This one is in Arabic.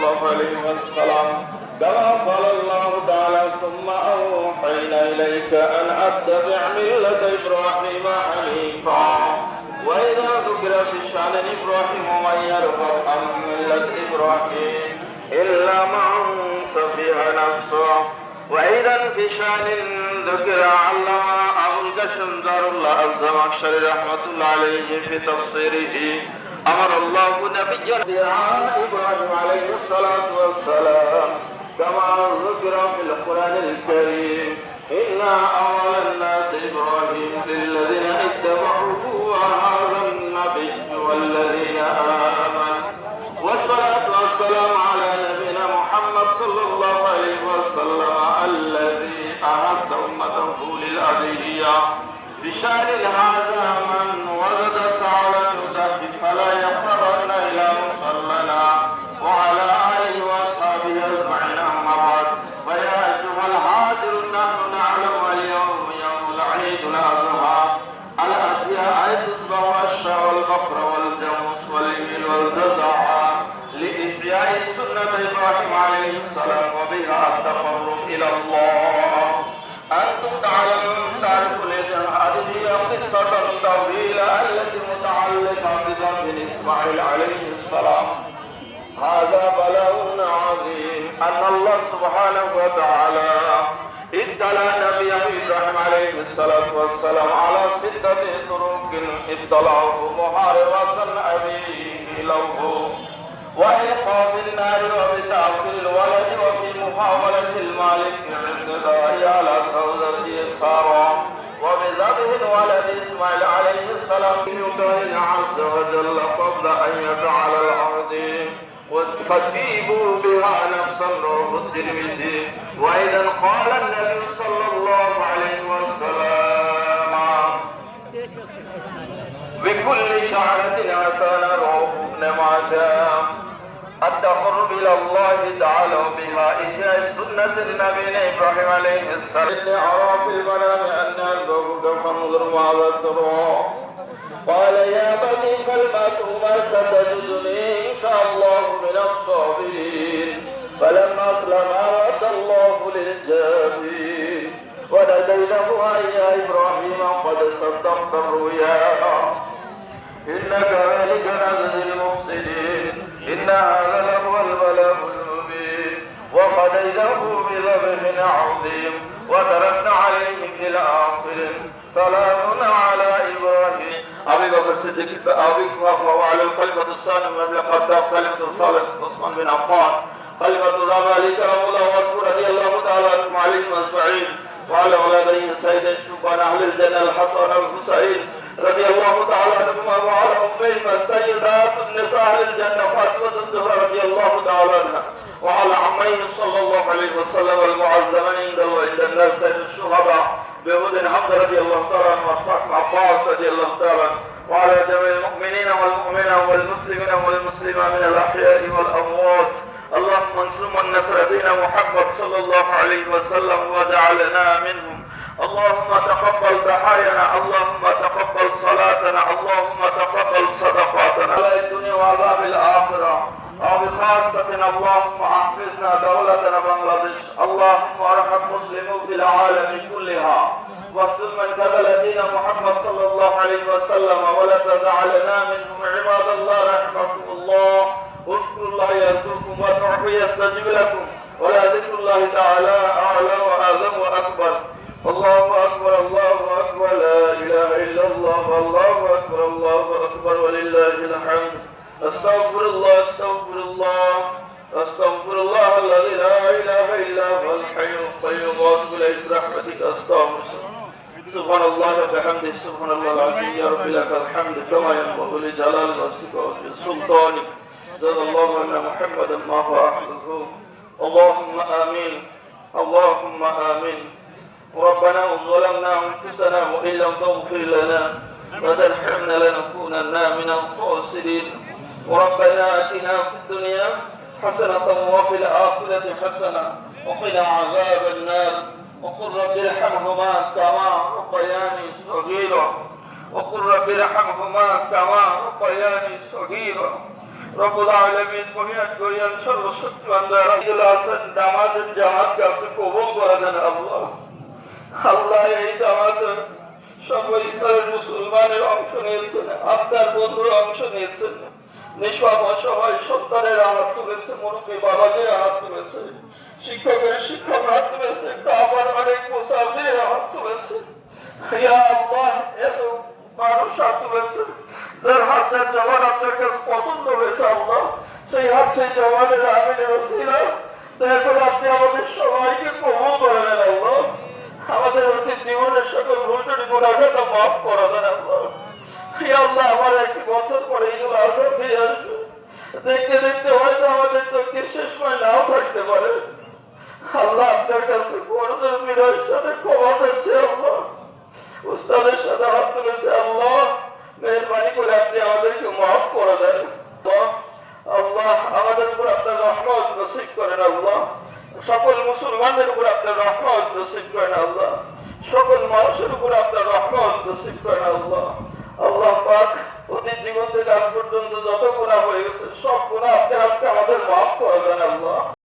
الله عليه وسلم. كما قال الله تعالى ثم أوحينا إليك أن أتبع ملة إبراهيم حنيفا. وإذا ذكر في شأن إبراهيم ومن يرغب عن ملة إبراهيم؟ إلا من سفه نفسه. وإذا في شأن ذكر علم أبو القاسم دار الله الزمخشري رحمة الله عليه في تفسيره. أمر الله نبيا إبراهيم الصلاة والسلام كما ذكر في القرآن الكريم. إنا أول الناس إبراهيم للذين اتبعوه وهذا النبي والذين آمنوا. والصلاة والسلام على نبينا محمد صلى الله عليه وسلم الذي أعد أمته للأبدية بشأن هذا الضواشة والبقر والجاموس والإبل والجزع لإحياء سنة إبراهيم عليه السلام وبها التقرب إلى الله أنتم تعلمون تعرفون إذن هذه هي قصة طويلة التي متعلقة بذنب إسماعيل عليه السلام هذا بلاء عظيم أن الله سبحانه وتعالى ابتلى نبيه إبراهيم عليه الصلاة والسلام على ستة طرق ابتلاه محاربة أبيه له. وإلقاء بالنار وبتعطيل الولد وفي محاولة المالك باعتداء على زوجته سارة وبذبح الولد إسماعيل عليه السلام. يطعن عز وجل قبل أن يفعل الأرض وتخفيبوا بها نفسا روح الترمذي وإذا قال النبي صلى بكل شعرة حسنة روح ابن ماجه التقرب الى الله تعالى بها احياء سنة النبي ابراهيم عليه السلام عرف المنام ان البغض فانظر ماذا ترى قال يا بني كلمة ما ستجدني ان شاء الله من الصابرين فلما اسلم واتى الله للجابين وناديناه يا ابراهيم قد صدقت الرؤيا إن كذلك نجزي المفسدين. إن هذا لهو البلاء المبين. وفديناه بذبح عظيم. وتركنا عليه في الآخرين سلام على إبراهيم. أبي بكر الصديق فأبي وهو على الكلمة الثانية من لقد كلمة صالح عثمان بن عفان. كلمة الرابع كرم الله رضي الله تعالى عنهم عليهم أجمعين. وعلى ولديه سيد الشبان أهل الجنة الحسن والحسين. رضي الله تعالى عنهما وعلى أمهما السيدات النساء الجنة فاطمة الزهراء رضي الله تعالى عنها وعلى عميه صلى الله عليه وسلم المعظمين عنده وعند الناس الشهداء بهود حمد رضي الله تعالى عنه وأصحاب عباس رضي الله تعالى وعلى جميع المؤمنين والمؤمنات والمسلمين والمسلمات من الأحياء والأموات. اللهم انصر من نصر دين محمد صلى الله عليه وسلم وجعلنا منهم اللهم تقبل ضحايانا اللهم تقبل صلاتنا اللهم تقبل صدقاتنا. على الدنيا وعذاب الآخرة. أو بخاصة اللهم أحفظنا دولتنا بنغلاديش. اللهم أرحم مسلمين في العالم كلها. واغفر من كذل دين محمد صلى الله عليه وسلم ولا تجعلنا منهم عباد الله رحمكم الله. اذكروا الله يذكركم وادعوه يستجب لكم. ولا ذكر الله تعالى أعلى وأعظم وأكبر. اليك برحمتك استغفر سبحان الله وبحمده سبحان الله العظيم. يا رب لك الحمد كما ينبغي لجلال وجهك وسلطانك جزا الله ان محمدا ما هو احمده اللهم آمين. اللهم آمين. ربنا ظلمنا أنفسنا وإن لم تغفر لنا وترحمنا لنكونن من الخاسرين. وربنا آتنا في الدنيا حسنة وفي الآخرة حسنة وقنا عذاب النار. وقل رب ارحمهما كما ربياني صغيرا وقل رب ارحمهما كما ربياني صغيرا রব্বুল আলামিন বুনিয়াদ করিয়ান সর্বশক্তিমান দয়াল আব্দুল হাসান নামাজের জামাতকে আপনি কবুল করে দেন আল্লাহ আল্লাহ এই জামাতে সকল স্তরের মুসলমানের অংশ নিয়েছেন আপনার বন্ধুরা অংশ নিয়েছেন নিষ্পাপ অসহায় সন্তানের হাত তুলেছে মুরব্বী বাবাজির হাত তুলেছে শিক্ষকের শিক্ষক হাত তুলেছে আবার অনেক মুসাফিরের হাত তুলেছে। আমাদের সবাইকে জীবনের সকল ভুলটুটি মাফ করে দেন আল্লাহ। আমার একটি বছর পরে এইগুলো আসার ফিরে আসবে। দেখতে দেখতে হয়তো আমাদের চোখের শেষ সময় নাও থাকতে পারে। আল্লাহ আপনার কাছে বড়দের বিনয়ের সাথে ক্ষমা করছে, আল্লাহ। উস্তাদের সাথে হাত তুলেছে, আল্লাহ। মেহরবানি করে আপনি আমাদেরকে মাফ করে দেন, আল্লাহ। আমাদের উপর আপনার রহমত নসিব করেন, আল্লাহ। সকল মুসলমানদের উপর আপনার রহমত নসিব করেন, আল্লাহ। সকল মানুষের উপর আপনার রহমত নসিব করেন, আল্লাহ। আল্লাহ পাক অতীত জীবন থেকে আজ পর্যন্ত যত গুণা হয়ে গেছে, সব গুণা আপনার আজকে আমাদের মাফ করে দেন, আল্লাহ।